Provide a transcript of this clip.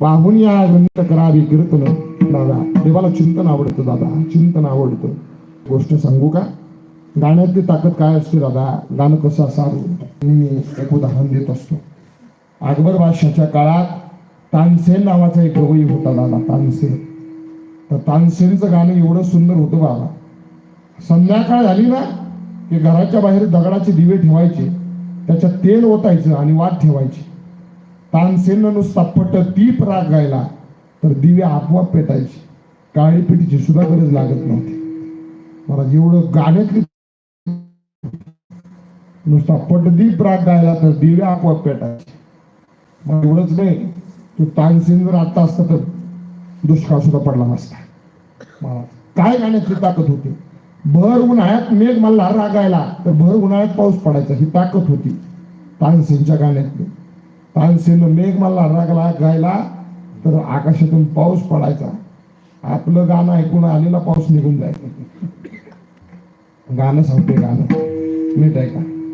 पाहून या ग्रंथ करावी कीर्तन दादा देवाला चिंतन आवडतं दादा चिंतन आवडतं गोष्ट सांगू का गाण्यातली ताकद काय असते दादा गाणं कसं असावं मी एक उदाहरण देत असतो अकबर बादशाच्या काळात तानसेन नावाचा एक कवी होता दादा तानसेन तर तानसेनचं गाणं एवढं सुंदर होतं बाबा संध्याकाळ झाली ना की घराच्या बाहेर दगडाचे दिवे ठेवायचे त्याच्यात तेल ओतायचं आणि वाट ठेवायची तानसेननं नुसता पट दीप राग गायला तर दिवे आपोआप पेटायचे. काळी पिठीची सुद्धा गरज लागत नव्हती. मला जेवढं गाण्यातली नुसता पटदीप राग गायला तर दिवे आपोआप पेटायचे. मग एवढंच नाही की तानसेन जर आता असतं तर दुष्काळ सुद्धा पडला नसता. मला काय गाण्यातली ताकद होती? भर उन्हाळ्यात मेघ मला रागायला तर भर उन्हाळ्यात पाऊस पडायचा ही ताकद होती. तानसेनच्या गाण्यातली. तानसेन मेघ मला रागला गायला तर आकाशातून पाऊस पडायचा. आपलं गाणं ऐकून आलेला पाऊस निघून जायचा गाणं सांगते गाणं. नीट आहे का